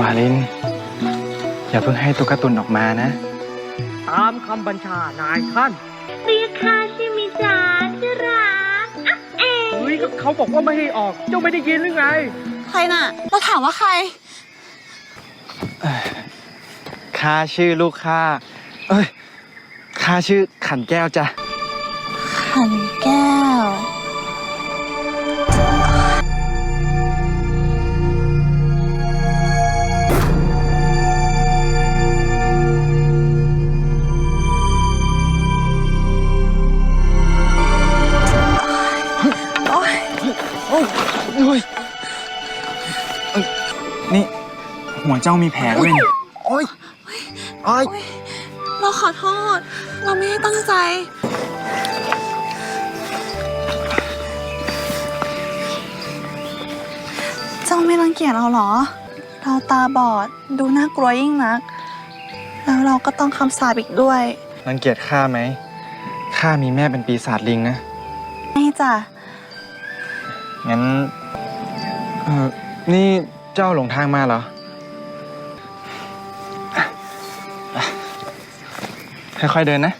วาลิน อย่าเพิ่งให้ตุ๊กตุนออกมานะ ตามคำบัญชานายท่านเรียกข้าใช่ไหมจ๊ะที่รักอะเอ๋เฮ้ยก็เขาบอกว่าไม่ให้ออก เจ้าไม่ได้ยินหรือไง ใครน่ะ เราถามว่าใคร ข้าชื่อลูกข้า เอ้ย ข้าชื่อขันแก้วจ้ะ ขันแก้ว โอ้ยเอ้ยนี่ หัวเจ้ามีแผลด้วยนี่โอ้ยโอ้ยเราขอโทษ เราไม่ได้ตั้งใจ เจ้าไม่รังเกียจเราเหรอ เราตาบอดดูน่ากลัวยิ่งนัก แล้วเราก็ต้องคำสาปอีกด้วย รังเกียจข้าไหมข้ามีแม่เป็นปีศาจลิงนะ ไม่จ้ะ งั้นเออนี่เจ้าหลงทางมาเหรอ ค่อยๆเดินนะ